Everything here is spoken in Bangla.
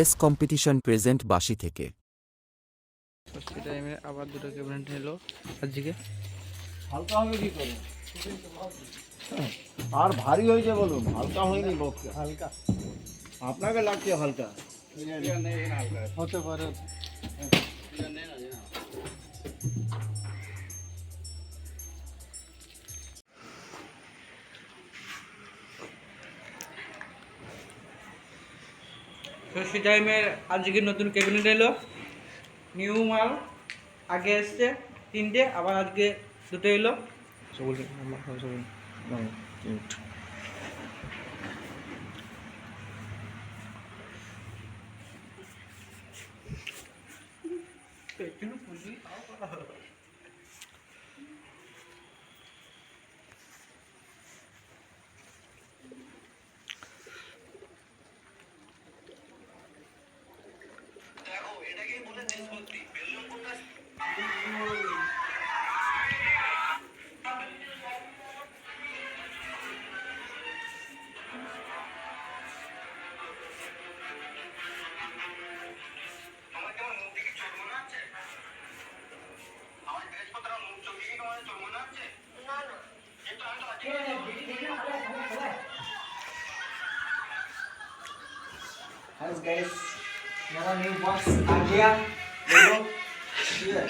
এস কম্পিটিশন প্রেজেন্ট বাসি থেকে। টাইমে আবার দুটো ক্যাবিনেট নিল আজকে। হালকা হবে কি করে? আর ভারী হয়েছে বলুন হালকা হয়নি বক্স। হালকা। আপনাকে লাগছে হালকা। হতে পারে। ষষ্ঠী টাইমের আজকে নতুন ক্যাবিনেট এলো। নিউ মাল আগে এসছে তিনটে আবার আজকে দুটো এলো। Guys, मेरा न्यू बॉक्स आ गया देखो ये